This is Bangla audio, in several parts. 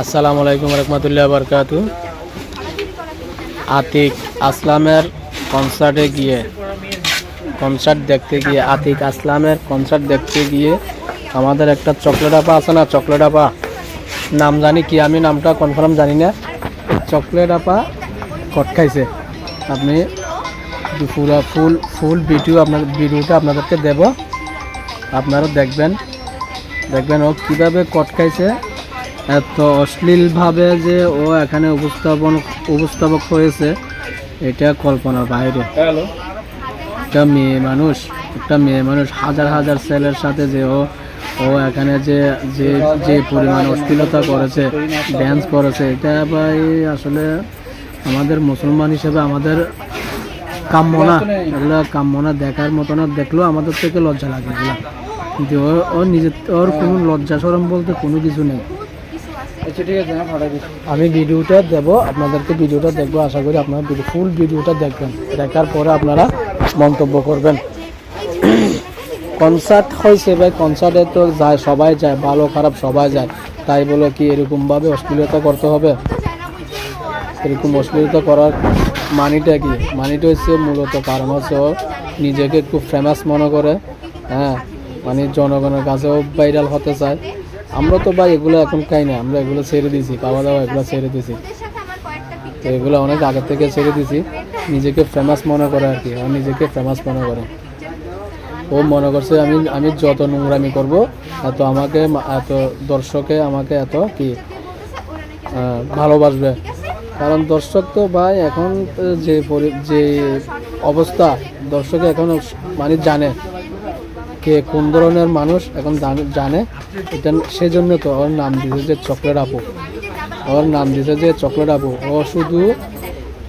আসসালামু আলাইকুম রহমতুল্লাহ বরকাতু। আতিক আসলামের কনসার্টে গিয়ে কনসার্ট দেখতে গিয়ে, আতিক আসলামের কনসার্ট দেখতে গিয়ে আমাদের একটা চকলেট আপা আছে না? চকলেট আপা নাম জানি কি? আমি নামটা কনফার্ম জানি না। চকলেট আপা কট খাইছে? আপনি পুরো ফুল ফুল ভিডিও আপনার ভিডিওটা আপনাদেরকে দেব। আপনারা দেখবেন দেখবেন ও কীভাবে কট খাইছে। এত অশ্লীলভাবে যে ও এখানে উপস্থাপন উপস্থাপক হয়েছে এটা কল্পনার বাইরে। একটা মেয়ে মানুষ একটা মেয়ে মানুষ হাজার হাজার ছেলের সাথে যে ও ও এখানে যে যে যে পরিমাণ অশ্লীলতা করেছে ড্যান্স করেছে এটা ভাই আসলে আমাদের মুসলমান হিসেবে আমাদের কাম্য না। এগুলো কাম্য না দেখার মতো না দেখলেও আমাদের থেকে লজ্জা লাগে এগুলো। কিন্তু ও ও নিজের ওর কোনো লজ্জা সরম বলতে কোনো কিছু নেই। আমি ভিডিওটা দেব, আপনাদেরকে ভিডিওটা দেখব, আশা করি আপনারা ফুল ভিডিওটা দেখবেন। দেখার পরে আপনারা মন্তব্য করবেন। কনসার্ট হয়েছে ভাই কনসার্টে তো যায়, সবাই যায়, ভালো, খারাপ, সবাই যায়। তাই বলে কি এরকমভাবে অশ্লীলতা করতে হবে? এরকম অশ্লীলতা করার মানিটা কি? মানিটা হচ্ছে মূলত কারণ হচ্ছে নিজেকে একটু ফেমাস মনে করে হ্যাঁ মানে জনগণের কাছেও ভাইরাল হতে চায়। আমরা তো ভাই এগুলো এখন খাই না, আমরা এগুলো ছেড়ে দিয়েছি, খাওয়া দাওয়া এগুলো ছেড়ে দিয়েছি। তো এগুলো অনেক আগে থেকে ছেড়ে দিয়েছি, নিজেকে ফেমাস মনে করে আর কি ও নিজেকে ফেমাস মনে করে। ও মনে করছে আমি আমি যত নোংরামি করব, এত আমাকে এত দর্শকে আমাকে এত কি ভালোবাসবে। কারণ দর্শক তো ভাই এখন যে যে অবস্থা, দর্শকে এখন মানে জানে। কে কোন ধরনের মানুষ এখন জানে- এটা সেজন্য তো ওর নাম দিয়েছে যে চকলেট আপু। ওর নাম দিয়েছে যে চকলেট আপু। ও শুধু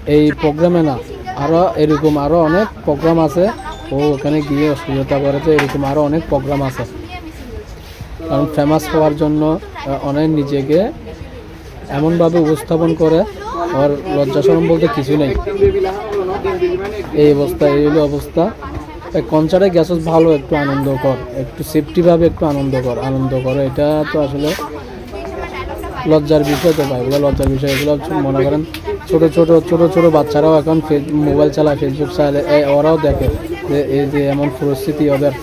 এই প্রোগ্রামে না আরও এরকম আরও অনেক প্রোগ্রাম আছে। ও ওখানে গিয়ে অশ্লীলতা করেছে, এরকম আরও অনেক প্রোগ্রাম আছে। কারণ ফেমাস হওয়ার জন্য অনেক নিজেকে এমনভাবে উপস্থাপন করে, ওর লজ্জাসরম বলতে কিছু নেই। এই অবস্থা এই অবস্থা। কনসার্টে গেছস ভালো একটু আনন্দ কর, একটু সেফটিভাবে একটু আনন্দ কর আনন্দ কর, এটা তো আসলে লজ্জার বিষয় তো ভাই, এগুলো লজ্জার বিষয়, এগুলো মনে করেন ছোটো ছোটো ছোটো ছোটো বাচ্চারাও এখন মোবাইল চালায় ফেসবুক এই ওরাও দেখে যে এই যে এমন পরিস্থিতি ওদের,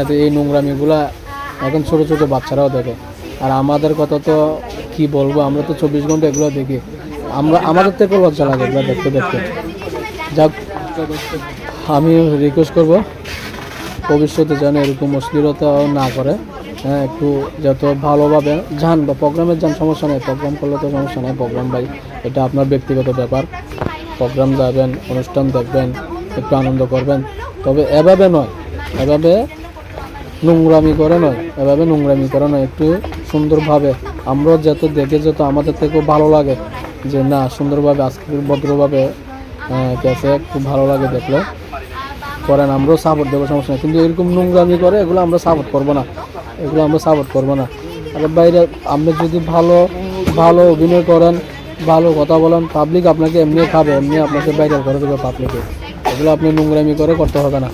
এত এই নোংরামিগুলা এখন ছোটো ছোটো বাচ্চারাও দেখে। আর আমাদের কথা তো কি বলব, আমরা তো চব্বিশ ঘণ্টা এগুলো দেখি। আমরা, আমাদের থেকেও লজ্জা লাগে এগুলো দেখতে দেখতে। যাক। আমি রিকোয়েস্ট করব, ভবিষ্যতে যেন এরকম অশ্লীলতা না করে। হ্যাঁ একটু যত ভালোভাবে যান বা প্রোগ্রামের যান, সমস্যা নেই। প্রোগ্রাম করলে তো সমস্যা নেই। প্রোগ্রাম ভাই, এটা আপনার ব্যক্তিগত ব্যাপার। প্রোগ্রাম যাবেন, অনুষ্ঠান দেখবেন, একটু আনন্দ করবেন। তবে এভাবে নয়, এভাবে নোংরামি করে নয়, এভাবে নোংরামি করে নয়। একটু সুন্দরভাবে, আমরা যত দেখে যত আমাদের থেকেও ভালো লাগে, যে না, সুন্দরভাবে আজকে ভদ্রভাবে গেছে, খুব ভালো লাগে দেখলে। করেন, আমরাও সাপোর্ট দেবো, সমস্যা নেই। কিন্তু এরকম নোংরামি করে, এগুলো আমরা সাপোর্ট করব না। এগুলো আমরা সাপোর্ট করব না। আর বাইরে আপনি যদি ভালো ভালো অভিনয় করেন, ভালো কথা বলেন পাবলিক আপনাকে এমনি খাবে, এমনি আপনাকে বাইরে করে দেবে পাবলিকে এগুলো আপনি নোংরামি করে করতে হবে না।